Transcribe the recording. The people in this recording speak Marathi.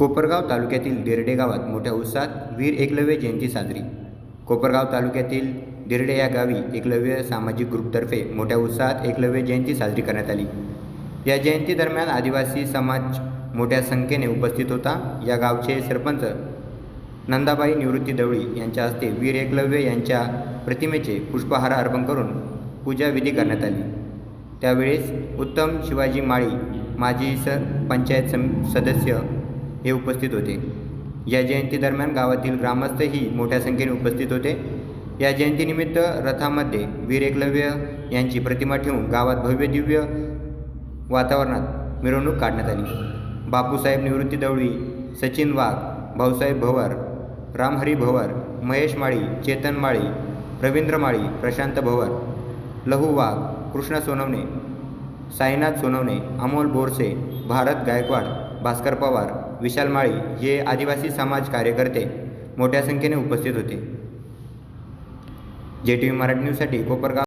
कोपरगाव तालुक्यातील दिर्डे गावात मोठ्या उत्साहात वीर एकलव्य जयंती साजरी. कोपरगाव तालुक्यातील दिरडे या गावी एकलव्य सामाजिक ग्रुपतर्फे मोठ्या उत्साहात एकलव्य जयंती साजरी करण्यात आली. या जयंतीदरम्यान आदिवासी समाज मोठ्या संख्येने उपस्थित होता. या गावचे सरपंच नंदाबाई निवृत्ती दवळी यांच्या हस्ते वीर एकलव्य यांच्या प्रतिमेचे पुष्पहार अर्पण करून पूजाविधी करण्यात आली. त्यावेळेस उत्तम शिवाजी माळी माजी स पंचायत सम सदस्य हे उपस्थित होते. या जयंतीदरम्यान गावातील ग्रामस्थही मोठ्या संख्येने उपस्थित होते. या जयंतीनिमित्त रथामध्ये वीर एकलव्य यांची प्रतिमा ठेवून गावात भव्य दिव्य वातावरणात मिरवणूक काढण्यात आली. बापूसाहेब निवृत्ती दवळी सचिन वाघ भाऊसाहेब भवर रामहरी भवर महेश माळी चेतन माळी रवींद्र माळी प्रशांत भवर लहू वाघ कृष्ण सोनवणे साईनाथ सोनवणे अमोल बोरसे भारत गायकवाड भास्कर पवार विशाल माळी हे आदिवासी समाज कार्यकर्ते मोठ्या संख्येने उपस्थित होते. जे टी व्ही मराठी न्यूजसाठी कोपरगाव